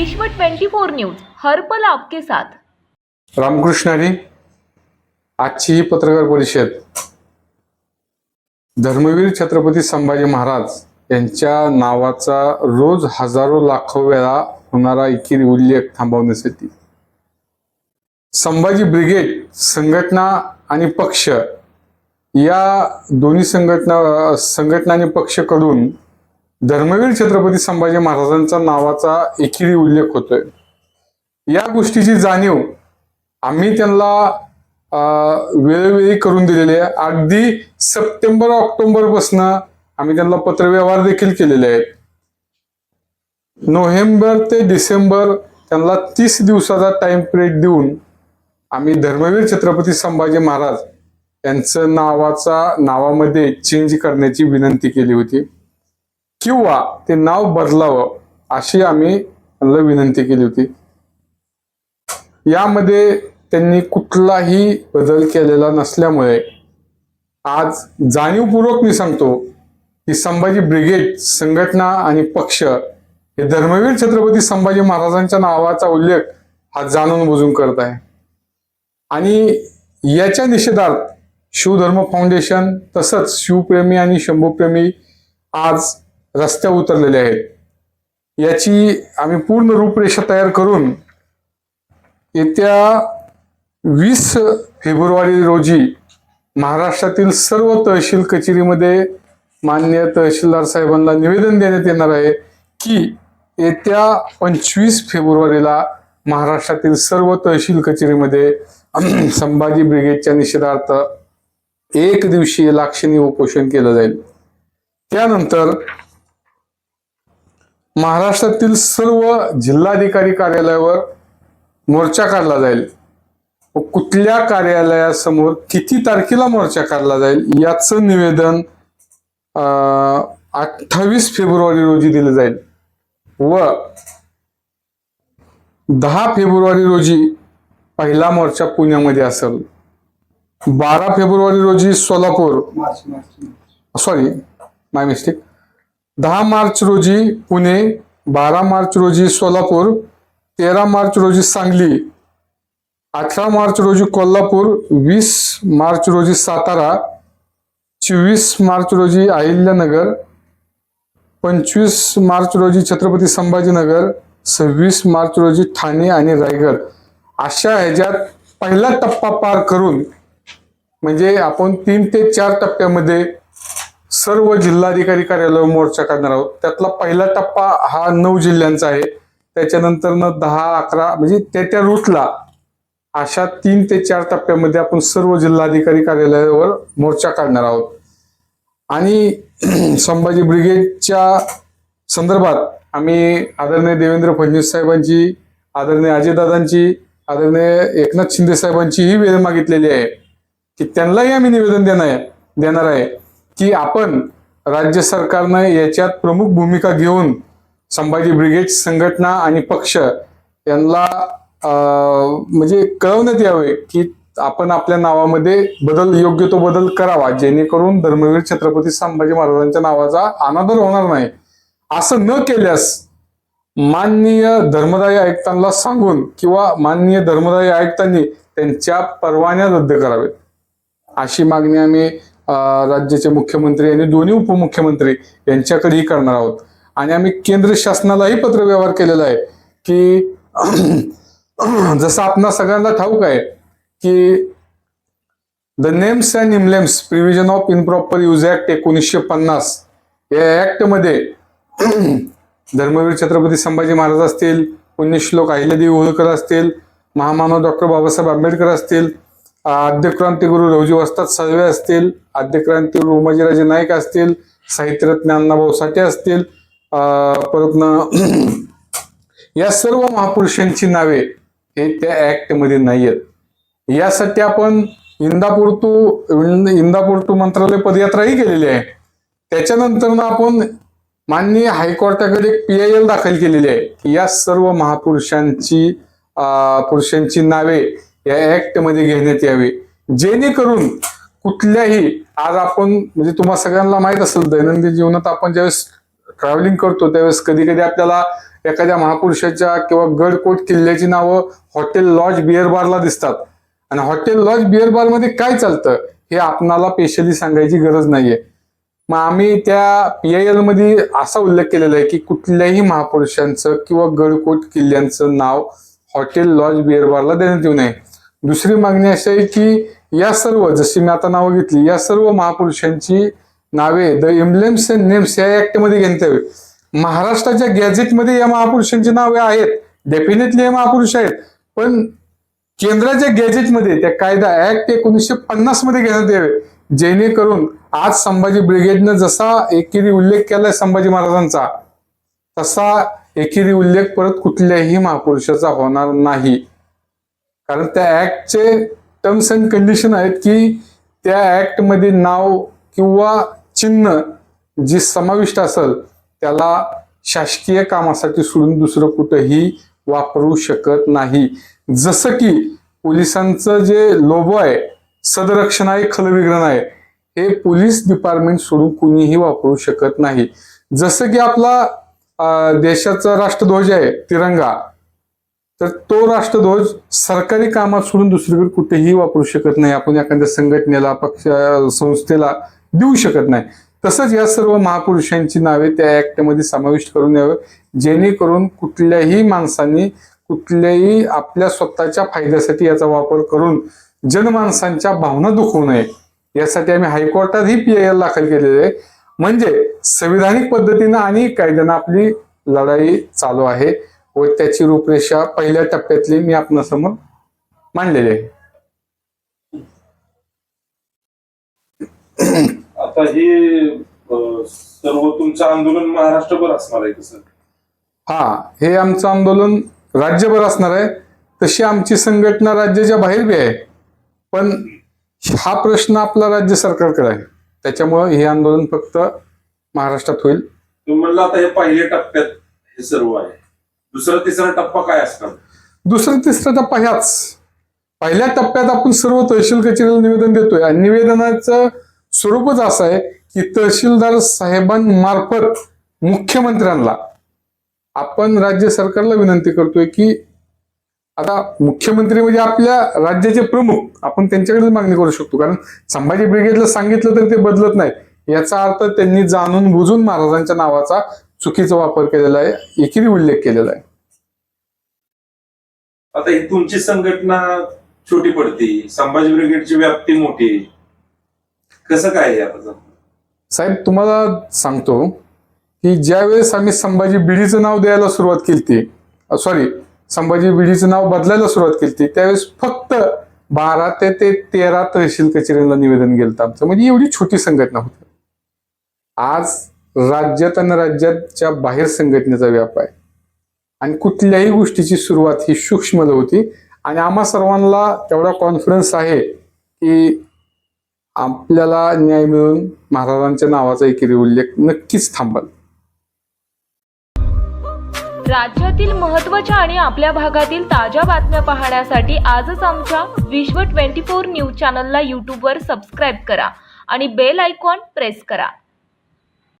विश्व 24 न्यूज हरपल आपके साथ. रामकृष्ण हरी आजची ही पत्रकार परिषद. धर्मवीर छत्रपती संभाजी महाराज यांच्या नावाचा रोज हजारो लाखो वेळा होणारा एकेरी उल्लेख थांबवण्यासाठी. संभाजी ब्रिगेड संघटना आणि पक्ष या दोन्ही संघटना संघटना आणि पक्षकडून धर्मवीर छत्रपती संभाजी महाराजांचा नावाचा एकेरी उल्लेख होतोय. या गोष्टीची जाणीव आम्ही त्यांना वेळोवेळी करून दिलेले आहे. अगदी सप्टेंबर ऑक्टोबर पासन आम्ही त्यांना पत्रव्यवहार देखील केलेले आहेत. नोव्हेंबर ते डिसेंबर त्यांना तीस दिवसाचा टाइम पिरियड देऊन आम्ही धर्मवीर छत्रपती संभाजी महाराज यांचं नावाचा नावामध्ये चेंज करण्याची विनंती केली होती. किंवा ते नाव बदलावं अशी आम्ही त्यांना विनंती केली होती. यामध्ये त्यांनी कुठलाही बदल केलेला नसल्यामुळे आज जाणीवपूर्वक मी सांगतो की संभाजी ब्रिगेड संघटना आणि पक्ष हे धर्मवीर छत्रपती संभाजी महाराजांच्या नावाचा उल्लेख हा जाणून बुजून करत आहे. आणि याच्या निषेधार्थ शिवधर्म फाउंडेशन तसंच शिवप्रेमी आणि शंभूप्रेमी आज रस्त्या उतरलेले आहेत. याची आम्ही पूर्ण रूपरेषा तयार करून येत्या वीस फेब्रुवारी रोजी महाराष्ट्रातील सर्व तहसील कचेरीमध्ये मान्य तहसीलदार साहेबांना निवेदन देण्यात येणार आहे की येत्या पंचवीस फेब्रुवारीला महाराष्ट्रातील सर्व तहसील कचेरीमध्ये संभाजी ब्रिगेडच्या निषेधार्थ एक दिवशीय लाक्षणीय उपोषण केलं जाईल. त्यानंतर महाराष्ट्रातील सर्व जिल्हाधिकारी कार्यालयावर मोर्चा काढला जाईल. व कुठल्या कार्यालयासमोर किती तारखेला मोर्चा काढला जाईल याचं निवेदन अठ्ठावीस फेब्रुवारी रोजी दिलं जाईल. व दहा फेब्रुवारी रोजी पहिला मोर्चा पुण्यामध्ये असेल. बारा फेब्रुवारी रोजी सोलापूर सॉरी माय मिस्टेक दहा मार्च रोजी पुणे बारा मार्च रोजी सोलापूर तेरा मार्च रोजी सांगली अठरा मार्च रोजी कोल्हापूर वीस मार्च रोजी सातारा चोवीस मार्च रोजी अहिल्यानगर पंचवीस मार्च रोजी छत्रपती संभाजीनगर सव्वीस मार्च रोजी ठाणे आणि रायगड. अशा ह्याच्यात पहिला टप्पा पार करून म्हणजे आपण तीन ते चार टप्प्यामध्ये सर्व जिल्हाधिकारी कार्यालयावर मोर्चा काढणार आहोत. त्यातला पहिला टप्पा हा नऊ जिल्ह्यांचा आहे. त्याच्यानंतर दहा अकरा म्हणजे त्या त्या रूटला अशा तीन ते चार टप्प्यामध्ये आपण सर्व जिल्हाधिकारी कार्यालयावर मोर्चा काढणार आहोत. आणि संभाजी ब्रिगेडच्या संदर्भात आम्ही आदरणीय देवेंद्र फडणवीस साहेबांची आदरणीय अजयदादांची आदरणीय एकनाथ शिंदे साहेबांची ही वेळ मागितलेली आहे की त्यांनाही आम्ही निवेदन देणार आहे देणार आहे. की आपण राज्य सरकारनं याच्यात प्रमुख भूमिका घेऊन संभाजी ब्रिगेड संघटना आणि पक्ष यांना म्हणजे कळवण्यात यावे की आपण आपल्या नावामध्ये बदल योग्य तो बदल करावा जेणेकरून धर्मवीर छत्रपती संभाजी महाराजांच्या नावाचा अनादर होणार नाही. असं न केल्यास माननीय धर्मदायी आयुक्तांना सांगून किंवा माननीय धर्मदायी आयुक्तांनी त्यांच्या परवान्या रद्द करावेत. अशी मागणी आम्ही राज्याचे मुख्यमंत्री आणि दोन्ही उपमुख्यमंत्री यांच्याकडेही करणार आहोत. आणि आम्ही केंद्र शासनालाही पत्रव्यवहार केलेला आहे की जसं आपणा सगळ्यांना ठाऊक आहे की the names and emblems prevention of improper use act एकोणीसशे पन्नास या ऍक्टमध्ये धर्मवीर छत्रपती संभाजी महाराज असतील पुण्यश्लोक अहिल्यादेवी होळकर असतील महामानव डॉक्टर बाबासाहेब आंबेडकर असतील आद्यक्रांतिगुरु रवजी वस्तात साळवे असतील. आद्यक्रांतिगुरु उमाजीराजे नाईक असतील. साहित्यरत्न अण्णाभाऊ साठे असतील. परत या सर्व महापुरुषांची नावे हे त्या ऍक्टमध्ये नाही आहेत यासाठी आपण इंदापूर टू इंदापूर टू मंत्रालय पदयात्राही केलेली आहे. त्याच्यानंतर ना आपण माननीय हायकोर्टाकडे एक पी आय एल दाखल केलेली आहे. या सर्व महापुरुषांची पुरुषांची नावे या ऍक्टमध्ये घेण्यात यावे. जेणेकरून कुठल्याही आज आपण म्हणजे तुम्हाला सगळ्यांना माहीत असेल दैनंदिन जीवनात आपण ज्यावेळेस ट्रॅव्हलिंग करतो त्यावेळेस कधी कधी आपल्याला एखाद्या महापुरुषाच्या किंवा गडकोट किल्ल्याची नावं हॉटेल लॉज बिअर बारला दिसतात. आणि हॉटेल लॉज बिअर बारमध्ये काय चालतं हे आपणाला स्पेशली सांगायची गरज नाहीये. मग आम्ही त्या पी आय एलमध्ये असा उल्लेख केलेला आहे की कुठल्याही महापुरुषांचं किंवा गडकोट किल्ल्यांचं नाव हॉटेल लॉज बिअर बारला देण्यात येऊ नये. दुसरी मागणी अशी आहे की या सर्व जशी मी आता नावं घेतली या सर्व महापुरुषांची नावे द एम्ब्लेम्स अँड नेम्स या ऍक्टमध्ये घेण्यात यावे. महाराष्ट्राच्या गॅझेटमध्ये या महापुरुषांची नावे आहेत. डेफिनेटली हे महापुरुष आहेत. पण केंद्राच्या गॅजेटमध्ये त्या कायदा ऍक्ट एकोणीसशे पन्नासमध्ये घेण्यात यावे. जेणेकरून आज संभाजी ब्रिगेडनं जसा एकेरी उल्लेख केलाय संभाजी महाराजांचा तसा एकेरी उल्लेख परत कुठल्याही महापुरुषाचा होणार नाही. कारण त्या ऍक्टचे टर्म्स अँड कंडिशन आहेत की त्या ऍक्टमध्ये नाव किंवा चिन्ह जी समाविष्ट असेल त्याला शासकीय कामासाठी सोडून दुसरं कुठंही वापरू शकत नाही. जसं की पोलिसांचं जे लोबो आहे सदरक्षण आहे खलविग्रहण आहे हे पोलीस डिपार्टमेंट सोडून कुणीही वापरू शकत नाही. जसं की आपला देशाचा राष्ट्रध्वज आहे तिरंगा. तर तो राष्ट्रध्वज सरकारी कामात सोडून दुसरीकडे कुठेही वापरू शकत नाही. आपण एखाद्या संघटनेला पक्ष संस्थेला देऊ शकत नाही. तसंच या सर्व महापुरुषांची नावे त्या ऍक्टमध्ये समाविष्ट करून यावं. जेणेकरून कुठल्याही माणसांनी कुठल्याही आपल्या स्वतःच्या फायद्यासाठी याचा वापर करून जनमानसांच्या भावना दुखवू नये. यासाठी आम्ही हायकोर्टातही पी आय एल दाखल केलेले आहे. म्हणजे संविधानिक पद्धतीनं आणि कायद्यानं आपली लढाई चालू आहे. व त्याची रूपरेषा पहिल्या टप्प्यातली मी आपणासमोर मांडलेली आहे. आता हे सर्व तुमचं आंदोलन महाराष्ट्रभर असणार आहे कसं हा हे आमचं आंदोलन राज्यभर असणार आहे. तशी आमची संघटना राज्याच्या बाहेर बी आहे. पण हा प्रश्न आपला राज्य सरकारकडे आहे. त्याच्यामुळं हे आंदोलन फक्त महाराष्ट्रात होईल. तुम्ही म्हणलं आता हे पहिल्या टप्प्यात हे सर्व आहे. दुसरा तिसरा टप्पा काय असणार दुसरा तिसरा टप्पा ह्याच. पहिल्या टप्प्यात आपण सर्व तहसील कचेरीला निवेदन देतोय. आणि निवेदनाचं स्वरूपच असं आहे की तहसीलदार साहेबांमार्फत मुख्यमंत्र्यांना आपण राज्य सरकारला विनंती करतोय की आता मुख्यमंत्री म्हणजे आपल्या राज्याचे प्रमुख आपण त्यांच्याकडे मागणी करू शकतो. कारण संभाजी ब्रिगेडला सांगितलं तर ते बदलत नाही. याचा अर्थ त्यांनी जाणून बुजून महाराजांच्या नावाचा चुकीचा वापर केलेला आहे एकेरी उल्लेख केलेला आहे. आता ही तुमची संघटना छोटी पडते संभाजी ब्रिगेडची व्याप्ती मोठी. कसं काय आहे आता? साहेब तुम्हाला सांगतो की ज्यावेळेस आम्ही संभाजी बिडीचं नाव द्यायला सुरुवात केली सॉरी संभाजी बिडीचं नाव बदलायला सुरुवात केली त्यावेळेस फक्त बारा ते ते तेरा तहसील कचेरीला निवेदन गेलं आमचं. म्हणजे एवढी छोटी संघटना होती. आज राज्यात आणि राज्याच्या बाहेर संघटनेचा व्याप आहे. आणि कुठल्याही गोष्टीची सुरुवात ही सूक्ष्म होती. आणि आम्हा सर्वांना तेवढा कॉन्फिडन्स आहे की आपल्याला न्याय मिळून महाराजांच्या नावाचा एकेरी उल्लेख नक्कीच थांबल. राज्यातील महत्त्वाच्या आणि आपल्या भागातील ताज्या बातम्या पाहण्यासाठी आजच आमच्या विश्व 24 न्यूज चॅनलला यूट्यूबवर सबस्क्राईब करा आणि बेल आयकॉन प्रेस करा.